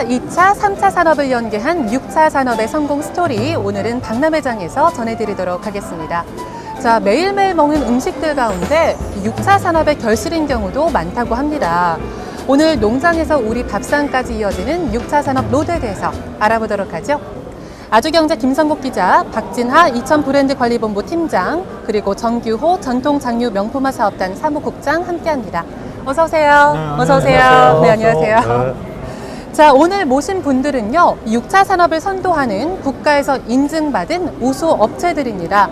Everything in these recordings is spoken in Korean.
자, 2차, 3차 산업을 연계한 6차 산업의 성공 스토리 오늘은 박람회장에서 전해드리도록 하겠습니다. 자, 매일매일 먹는 음식들 가운데 6차 산업의 결실인 경우도 많다고 합니다. 오늘 농장에서 우리 밥상까지 이어지는 6차 산업 로드에 대해서 알아보도록 하죠. 아주경제 김성국 기자, 박진하 이천 브랜드 관리본부 팀장, 그리고 정규호 전통 장류 명품화 사업단 사무국장 함께합니다. 어서 오세요. 어서 오세요. 네, 안녕하세요. 자, 오늘 모신 분들은요, 6차 산업을 선도하는 국가에서 인증받은 우수 업체들입니다.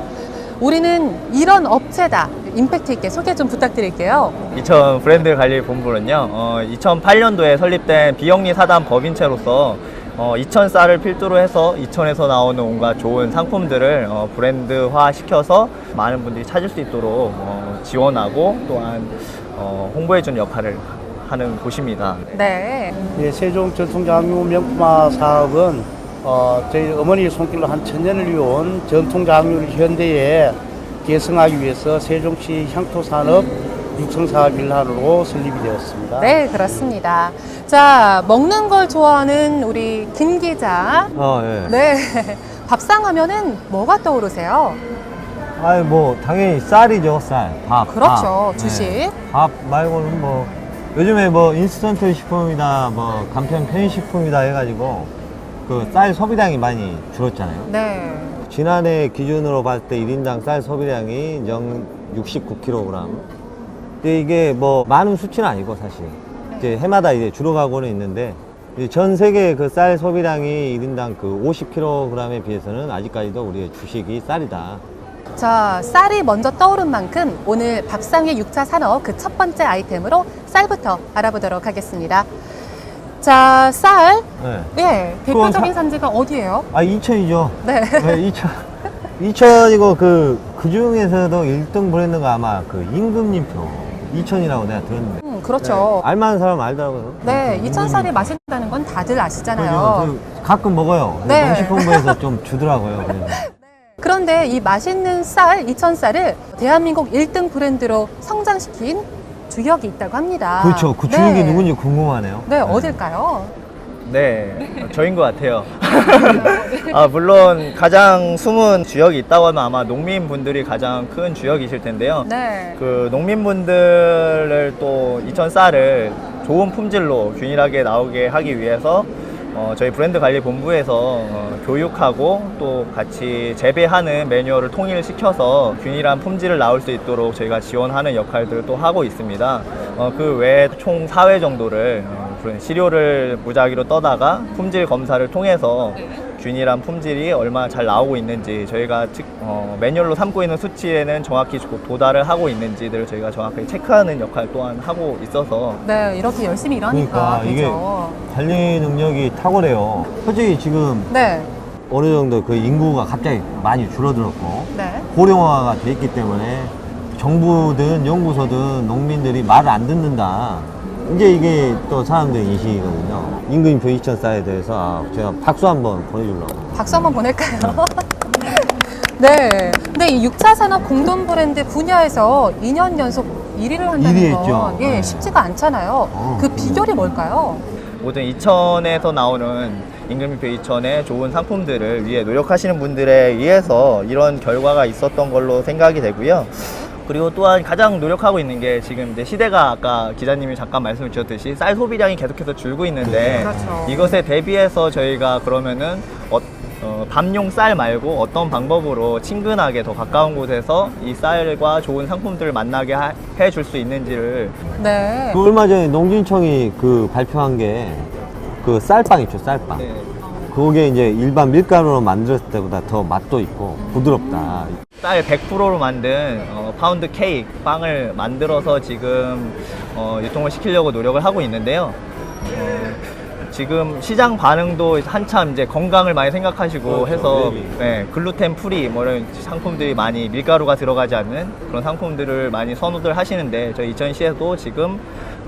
우리는 이런 업체다. 임팩트 있게 소개 좀 부탁드릴게요. 이천 브랜드 관리 본부는요, 어, 2008년도에 설립된 비영리 사단 법인체로서 어, 이천 쌀을 필두로 해서 이천에서 나오는 온갖 좋은 상품들을 어, 브랜드화 시켜서 많은 분들이 찾을 수 있도록 어, 지원하고 또한 어, 홍보해주는 역할을 하는 곳입니다. 네. 예, 세종 전통장류 명품화 사업은 어, 저희 어머니 손길로 한 천년을 이어온 전통장류를 현대에 계승하기 위해서 세종시 향토산업 육성사업 일환으로 설립이 되었습니다. 네, 그렇습니다. 자, 먹는 걸 좋아하는 우리 김 기자. 어, 예. 네. 밥상 하면은 뭐가 떠오르세요? 아이, 뭐, 당연히 쌀이죠, 쌀. 밥. 그렇죠, 밥. 주식. 예. 밥 말고는 뭐, 요즘에 뭐, 인스턴트 식품이다, 뭐, 간편 편식품이다 해가지고, 그 쌀 소비량이 많이 줄었잖아요. 네. 지난해 기준으로 봤을 때 1인당 쌀 소비량이 0 69kg. 근데 이게 뭐, 많은 수치는 아니고, 사실. 이제 해마다 이제 줄어가고는 있는데, 이제 전 세계 그 쌀 소비량이 1인당 그 50kg에 비해서는 아직까지도 우리의 주식이 쌀이다. 자, 쌀이 먼저 떠오른 만큼 오늘 밥상의 6차 산업 그 첫 번째 아이템으로 쌀부터 알아보도록 하겠습니다. 자, 쌀. 네. 예, 대표적인 사- 산지가 어디예요? 아, 이천이죠. 네. 네, 이천. 이천이고 그, 그 중에서도 1등 브랜드가 아마 그 임금님표. 이천이라고 내가 들었는데. 음, 그렇죠. 알만한 사람 알더라고요. 네, 그 이천 쌀이. 맛있다는 건 다들? 아시잖아요. 그 가끔 먹어요. 네. 농식품부에서 좀 주더라고요. 그래서. 그런데 이 맛있는 쌀, 이천 쌀을 대한민국 1등 브랜드로 성장시킨 주역이 있다고 합니다. 그렇죠. 그 주인이 네. 누군지 궁금하네요. 네, 어딜까요? 네, 어, 저인 것 같아요. 아, 물론 가장 숨은 주역이 있다고 하면 아마 농민분들이 가장 큰 주역이실 텐데요. 네. 그 농민분들을 또 이천 쌀을 좋은 품질로 균일하게 나오게 하기 위해서 어, 저희 브랜드 관리 본부에서 어, 교육하고 또 같이 재배하는 매뉴얼을 통일시켜서 균일한 품질을 나올 수 있도록 저희가 지원하는 역할들을 또 하고 있습니다. 어, 그 외에 총 4회 정도를 어, 시료를 무작위로 떠다가 품질 검사를 통해서 균일한 품질이 얼마나 잘 나오고 있는지 저희가 즉, 어, 매뉴얼로 삼고 있는 수치에는 정확히 도달을 하고 있는지를 저희가 정확하게 체크하는 역할 또한 하고 있어서 네, 이렇게 열심히 일하니까 그러니까 이게. 관리 능력이 탁월해요. 솔직히 지금 네, 어느 정도 그 인구가 갑자기 많이 줄어들었고, 네. 고령화가 돼 있기 때문에 정부든 연구소든 농민들이 말을 안 듣는다. 이제 이게 또 사람들의 인식이거든요. 임금표 2천 쌀에 대해서 아, 제가 박수 한번 보내주려고. 박수 한번 보낼까요? 네. 근데 이 6차 산업 공동 브랜드 분야에서 2년 연속 1위를 한다는 일위 건 했죠. 예, 네. 쉽지가 않잖아요. 어, 그 비결이 뭘까요? 모든 이천에서 나오는 임금표 이천의 좋은 상품들을 위해 노력하시는 분들에 의해서 이런 결과가 있었던 걸로 생각이 되고요. 그리고 또한 가장 노력하고 있는 게 지금 이제 시대가 아까 기자님이 잠깐 말씀해 주셨듯이 쌀 소비량이 계속해서 줄고 있는데 그렇죠. 이것에 대비해서 저희가 그러면은 어, 어, 밥용 쌀 말고 어떤 방법으로 친근하게 더 가까운 곳에서 이 쌀과 좋은 상품들을 만나게 해줄 수 있는지를 네. 그 얼마 전에 농진청이 그 발표한 게 그 쌀빵 있죠, 쌀빵. 네, 그게 이제 일반 밀가루로 만들었을 때보다 더 맛도 있고 부드럽다. 쌀 100%로 만든 어, 파운드 케이크 빵을 만들어서 지금 어, 유통을 시키려고 노력을 하고 있는데요. 어, 지금 시장 반응도 한참 이제 건강을 많이 생각하시고 그렇죠. 해서 네. 네, 글루텐 프리 뭐 이런 상품들이 많이 밀가루가 들어가지 않는 그런 상품들을 많이 선호들 하시는데 저희 이천시에도 지금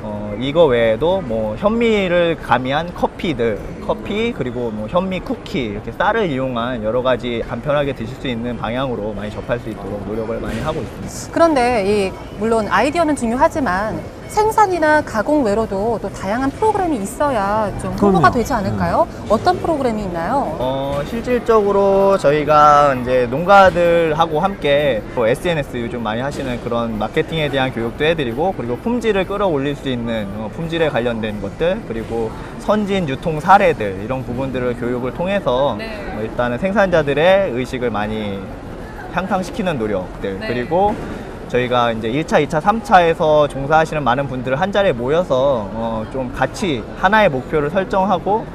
어, 이거 외에도 뭐 현미를 가미한 커피 커피들, 커피 그리고 뭐 현미 쿠키 이렇게 쌀을 이용한 여러 가지 간편하게 드실 수 있는 방향으로 많이 접할 수 있도록 노력을 많이 하고 있습니다. 그런데 이 물론 아이디어는 중요하지만 생산이나 가공 외로도 또 다양한 프로그램이 있어야 좀 홍보가 그럼요. 되지 않을까요? 어떤 프로그램이 있나요? 어, 실질적으로 저희가 이제 농가들하고 함께 뭐 SNS 요즘 많이 하시는 그런 마케팅에 대한 교육도 해드리고 그리고 품질을 끌어올릴 수 있는 어, 품질에 관련된 것들 그리고 선진 유통 사례들 이런 부분들을 교육을 통해서 네. 어, 일단은 생산자들의 의식을 많이 향상시키는 노력들 네. 그리고 저희가 이제 1차, 2차, 3차에서 종사하시는 많은 분들을 한 자리에 모여서 어, 좀 같이 하나의 목표를 설정하고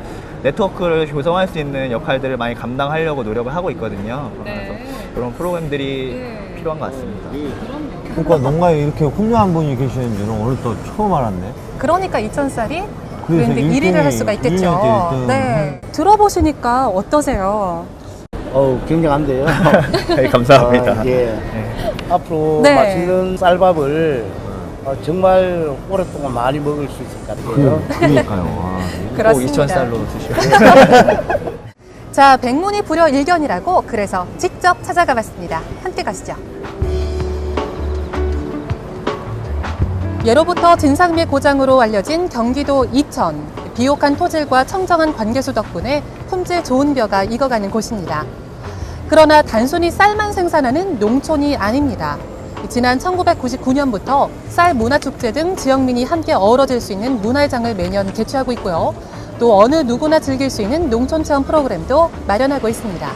네트워크를 조성할 수 있는 역할들을 많이 감당하려고 노력을 하고 있거든요. 네. 그래서 그런 프로그램들이 필요한 것 같습니다. 그러니까 농가에 이렇게 훌륭한 분이 계시는 줄은 오늘 또 처음 알았네. 그러니까 이천쌀이 그래서 브랜드 1위를 할 수가 있겠죠. 네. 들어보시니까 어떠세요? 어우, 굉장한데요. 네, 감사합니다. 어, 예. 네. 앞으로 네. 맛있는 쌀밥을 어, 정말 오랫동안 많이 먹을 수 있을 것 같아요. 그, 그러니까요. 아, 꼭 그렇습니다. 2,000쌀로 드시고. 자, 백문이 불여 일견이라고 그래서 직접 찾아가 봤습니다. 함께 가시죠. 예로부터 진상미의 고장으로 알려진 경기도 이천. 비옥한 토질과 청정한 관계수 덕분에 품질 좋은 벼가 익어가는 곳입니다. 그러나 단순히 쌀만 생산하는 농촌이 아닙니다. 지난 1999년부터 쌀 문화축제 등 지역민이 함께 어우러질 수 있는 문화회장을 매년 개최하고 있고요. 또 어느 누구나 즐길 수 있는 농촌 체험 프로그램도 마련하고 있습니다.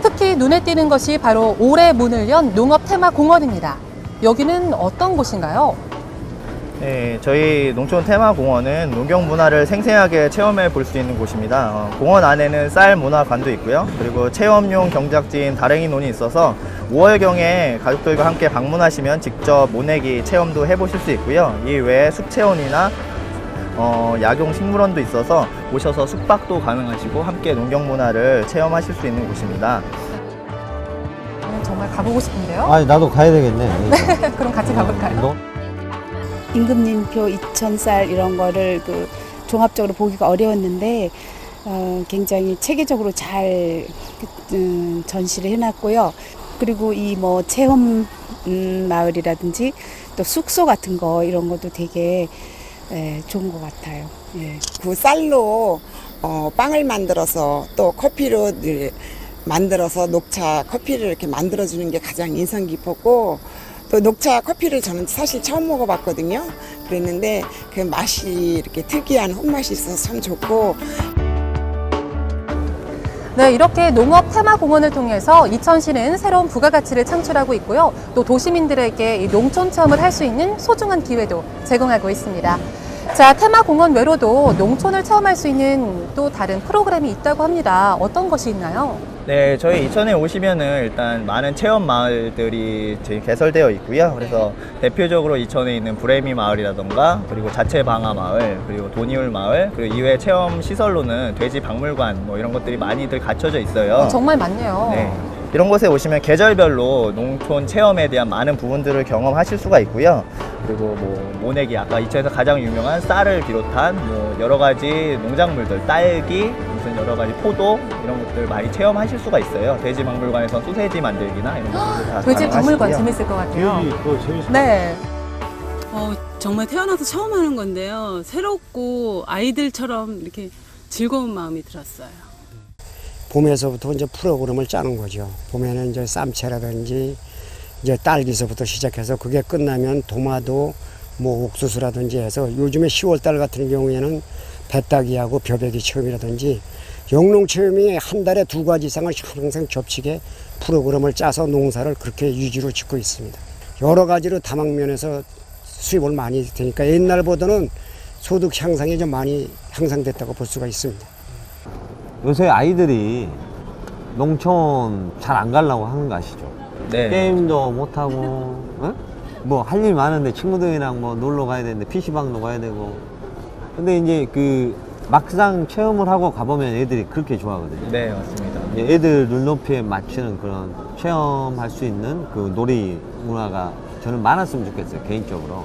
특히 눈에 띄는 것이 바로 올해 문을 연 농업 테마 공원입니다. 여기는 어떤 곳인가요? 네, 저희 농촌 테마공원은 농경 문화를 생생하게 체험해 볼 수 있는 곳입니다. 어, 공원 안에는 쌀 문화관도 있고요. 그리고 체험용 경작지인 다랭이 논이 있어서 5월경에 가족들과 함께 방문하시면 직접 모내기 체험도 해보실 수 있고요. 이 외에 숙체원이나 어, 약용 식물원도 있어서 오셔서 숙박도 가능하시고 함께 농경 문화를 체험하실 수 있는 곳입니다. 가보고 싶은데요. 아니, 나도 가야 되겠네. 그럼 같이 가볼까요? 너- 임금님표 이천쌀 이런 거를 그 종합적으로 보기가 어려웠는데 어, 굉장히 체계적으로 잘 그, 음, 전시를 해놨고요. 그리고 이 뭐 체험 음, 마을이라든지 또 숙소 같은 거 이런 것도 되게 예, 좋은 것 같아요. 예. 그 쌀로 어, 빵을 만들어서 또 커피로 늘 만들어서 녹차 커피를 이렇게 만들어주는 게 가장 인상 깊었고 또 녹차 커피를 저는 사실 처음 먹어봤거든요. 그랬는데 그 맛이 이렇게 특이한 홈맛이 있어서 참 좋고 네, 이렇게 농업 테마 공원을 통해서 이천시는 새로운 부가가치를 창출하고 있고요. 또 도시민들에게 이 농촌 체험을 할 수 있는 소중한 기회도 제공하고 있습니다. 자, 테마 공원 외로도 농촌을 체험할 수 있는 또 다른 프로그램이 있다고 합니다. 어떤 것이 있나요? 네, 저희 이천에 오시면은 일단 많은 체험 마을들이 개설되어 있고요. 그래서 대표적으로 이천에 있는 브레미 마을이라던가 그리고 자체 방아 마을 그리고 도니울 마을 그리고 이외 체험 시설로는 돼지 박물관 뭐 이런 것들이 많이들 갖춰져 있어요. 정말 많네요. 네. 이런 곳에 오시면 계절별로 농촌 체험에 대한 많은 부분들을 경험하실 수가 있고요. 그리고 뭐 모내기 아까 이천에서 가장 유명한 쌀을 비롯한 뭐 여러 가지 농작물들 딸기 무슨 여러 가지 포도 이런 것들 많이 체험하실 수가 있어요. 돼지 박물관에서 소세지 만들기나 이런 것들 다 돼지 박물관 가능하시고요. 재밌을 것 같아요. 그거 재밌어. 네. 어, 정말 태어나서 처음 하는 건데요. 새롭고 아이들처럼 이렇게 즐거운 마음이 들었어요. 봄에서부터 이제 프로그램을 짜는 거죠. 봄에는 이제 쌈채라든지 이제 딸기서부터 시작해서 그게 끝나면 도마도 뭐 옥수수라든지 해서 요즘에 10월달 같은 경우에는 배따기하고 벼베기 체험이라든지 영농 체험이 한 달에 두 가지 이상을 항상 겹치게 프로그램을 짜서 농사를 그렇게 유지로 짓고 있습니다. 여러 가지로 다방면에서 수입을 많이 되니까 옛날보다는 소득 향상이 좀 많이 향상됐다고 볼 수가 있습니다. 요새 아이들이 농촌 잘 안 가려고 하는 거 아시죠? 네. 게임도 못하고, 뭐할 일 많은데 친구들이랑 뭐 놀러 가야 되는데 PC방도 가야 되고. 근데 이제 그 막상 체험을 하고 가보면 애들이 그렇게 좋아하거든요. 네, 맞습니다. 애들 눈높이에 맞추는 그런 체험할 수 있는 그 놀이 문화가 저는 많았으면 좋겠어요, 개인적으로.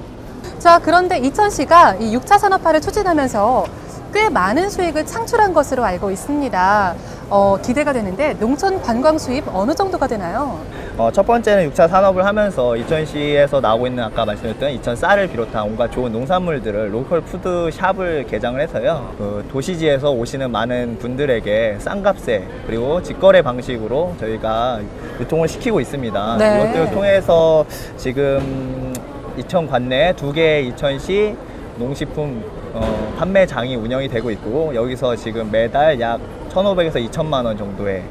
자, 그런데 이천시가 이 6차 산업화를 추진하면서 꽤 많은 수익을 창출한 것으로 알고 있습니다. 어, 기대가 되는데 농촌 관광 수입 어느 정도가 되나요? 어, 첫 번째는 6차 산업을 하면서 이천시에서 나오고 있는 아까 말씀드렸던 이천 쌀을 비롯한 온갖 좋은 농산물들을 로컬 푸드 샵을 개장을 해서요. 그 도시지에서 오시는 많은 분들에게 싼 값에 그리고 직거래 방식으로 저희가 유통을 시키고 있습니다. 네. 이것들을 통해서 지금 이천 관내 두 개의 이천시 농식품 어, 판매장이 운영이 되고 있고 여기서 지금 매달 약 1,500에서 2천만 원 정도의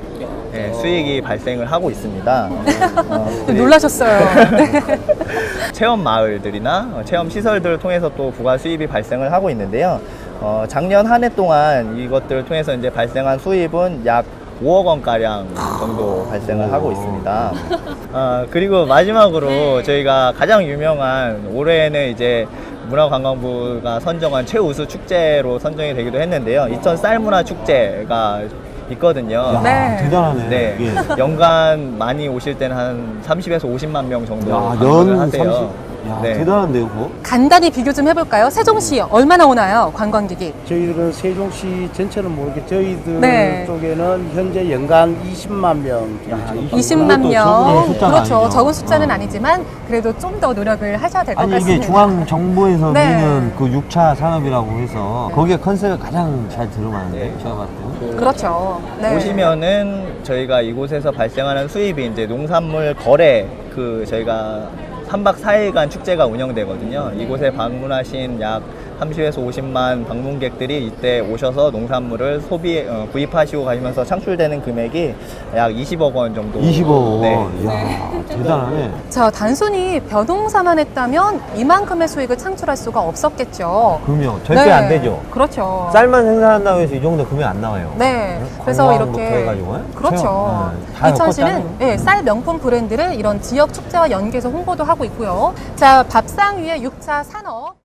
예, 수익이 발생을 하고 있습니다. 어, 그리고 놀라셨어요. 네. 체험 마을들이나 어, 체험 시설들을 통해서 또 부가 수입이 발생을 하고 있는데요. 어, 작년 한 해 동안 이것들을 통해서 이제 발생한 수입은 약 5억 원 가량 정도 발생을 하고 있습니다. 아, 그리고 마지막으로 저희가 가장 유명한 올해는 이제 문화관광부가 선정한 최우수 축제로 선정이 되기도 했는데요. 이천 쌀문화 축제가 있거든요. 야, 네. 대단하네. 네, 이게. 연간 많이 오실 때는 한 30에서 50만 명 정도 야, 방문을 연 하세요. 30. 야, 네. 대단한데요, 그거? 간단히 비교 좀 해볼까요? 세종시 얼마나 오나요? 관광객이. 저희들은 세종시 전체는 모르게 저희들 네. 쪽에는 현재 연간 20만 명 정도. 20만 그것도 명. 적은 숫자는 그렇죠. 아니죠. 적은 숫자는 어. 아니지만 그래도 좀 더 노력을 하셔야 될 것 아니 같습니다. 이게 중앙 정부에서 네. 미는 그 6차 산업이라고 해서 거기에 컨셉을 가장 잘 들어맞는데 네. 제가 봤을 때 는 그렇죠. 네. 오시면은 저희가 이곳에서 발생하는 수입이 이제 농산물 거래 그 저희가 3박 4일간 축제가 운영되거든요. 이곳에 방문하신 약 30에서 50만 방문객들이 이때 오셔서 농산물을 소비 어, 구입하시고 가시면서 창출되는 금액이 약 20억 원 정도. 25억. 네. 이야, 대단하네. 자, 단순히 벼농사만 했다면 이만큼의 수익을 창출할 수가 없었겠죠. 그럼요. 절대 네. 안 되죠. 그렇죠. 쌀만 생산한다고 해서 이 정도 금액 안 나와요. 네. 그래서 관광부터 이렇게 해가지고, 예? 그렇죠. 네. 다 이천시는 엮었잖아요. 예, 쌀 명품 브랜드를 이런 지역 축제와 연계해서 홍보도 하고 있고요. 자, 밥상 위에 6차 산업